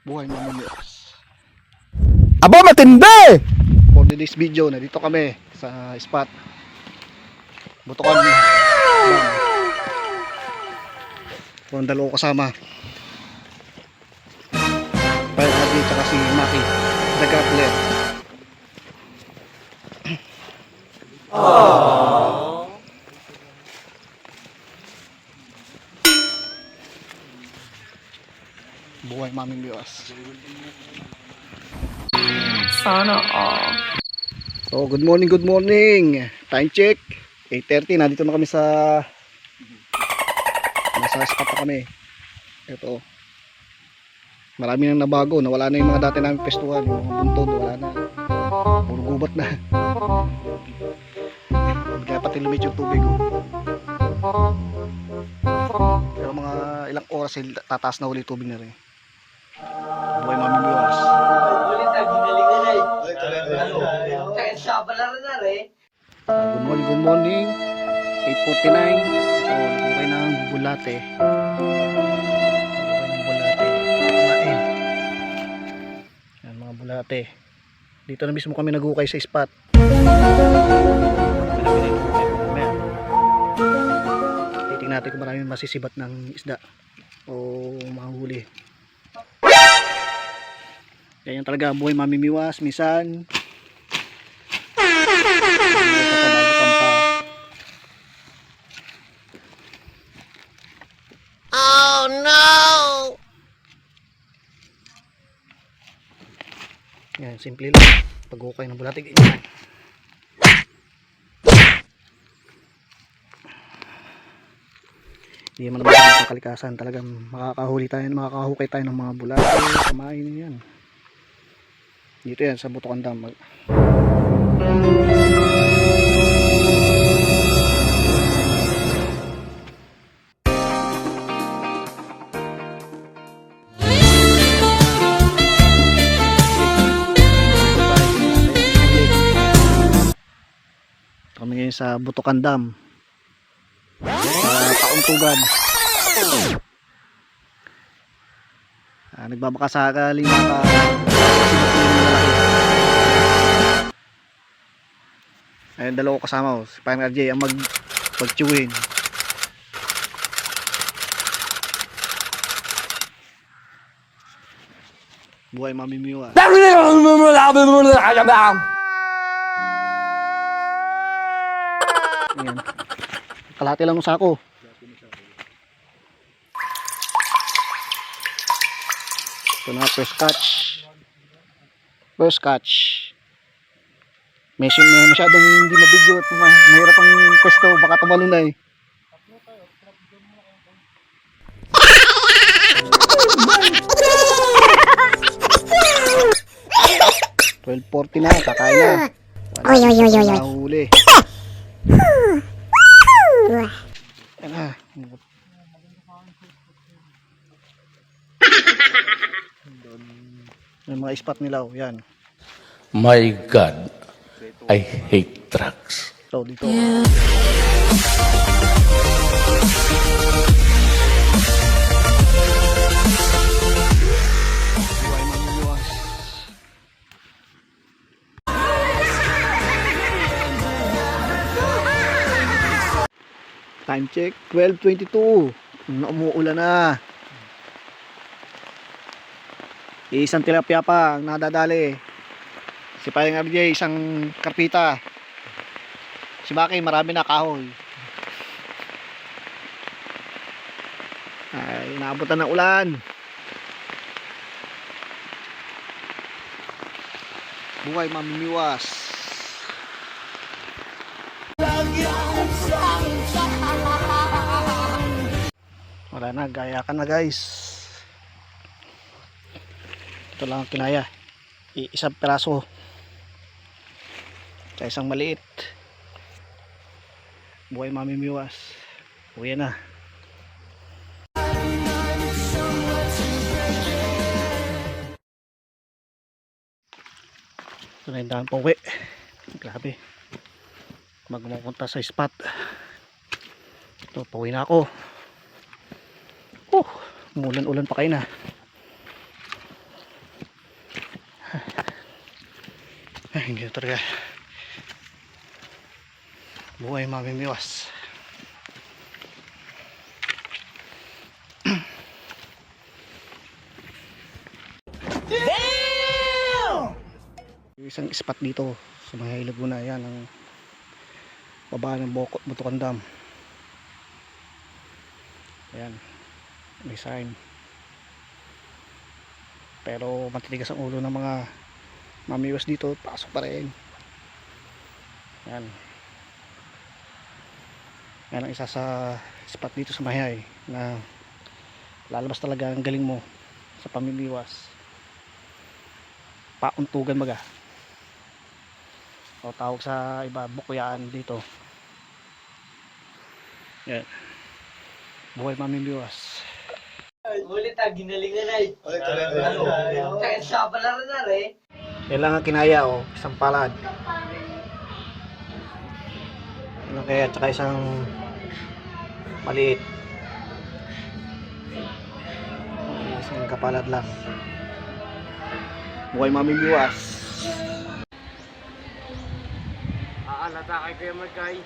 Buhay mamimiwas. Aba, matindi! For today's video, nandito kami sa spot. Butukan mo. Ito ang dalawa ko kasama. Fire Adi tsaka si Maki. The Grappler. Buhay mamimiwas. Sana all. So, good morning, good morning. Time check. 8.30. Nandito na kami sa nasa spot na kami. Ito. Marami nang nabago. Nawala na yung mga dati namin pestuhan. Yung mga buntod, wala na. Puro gubat na. Kaya pati lumit yung tubig. Oh. Pero mga ilang oras eh, tataas na ulit tubig na rin. Buhay mamimiwas. Good morning, good morning. 8.49. So, okay na ang bulate. Okay ng bulate. Kumain. Yan mga bulate. Dito na mismo kami nagukay sa spot. Titingnan natin kung marami masisibat ng isda o mahuli. Ganyan talaga buhay mamimiwas. Bago ka maka Yan, simple lang. Pag-ukay ng bulati, ganyan. Hindi man naman ang kalikasan. Talagang makakahuli tayo, makakahukay tayo ng mga bulati. Kamain yan. Dito yan, sa Butukan Dam. Mag- Kami ngayon sa Butukan Dam. Sa Kauntugan. Ah, nagbabaka sakaling mga Ayun, dalawa ko kasama ko. Si Pine RJ ang mag pagtsuwin. Buhay mamimiwa. Ayan. Kalahati lang ng sako. Ito na, first catch. First catch. Medyo may masyadong hindi mabidyo at ma- mahirap ang pwesto. Baka tumalo na eh. Twelve forty na, kakain na. Oy, oy, oy, oy, oy. Nahuli. Yan Yung mga spot nila, oh, yan. My God, I hate trucks. So, dito. Time check, 12.22. Na umuulan na. Isang tilapia pa ang nadadali. Si Payang RJ, isang karpita. Si Maki, marami na kahoy. Ay, naabutan ng ulan. Buhay mamimiwas. Wala na, gaya ka na guys. Ito lang ang kinaya. Isang peraso. Sa isang maliit. Buhay mamimiwas. Uwi na. Ito na yung daan pa uwi. Grabe. Magmupunta sa spot. Ito, pauwi na ako. Oh, umulan-ulan pa kayo na. Hindi talaga. Buhay mamimiwas. Isang spot dito sa mga Laguna yan ang baba ng Boko, Butukan Dam. Ayan. May sign. Pero matitigas ang ulo ng mga mamiwas dito. Pasok pa rin. Yan. Yan ang isa sa spot dito sa Mahayay na lalabas talaga ang galing mo sa pamimiwas. Pauntugan baga. O tawag sa iba bukuyaan dito. Yan. Buhay mamimiwas. Ulit ah, ginalingan ay. Ulit, ulit. Kaya sa pala rin na rin. Kailangan kinaya o isang palad. Ano kaya tsaka isang maliit. Isang kapalad lang. Buhay mamimiwas. Aalata kay Kuya Magkay.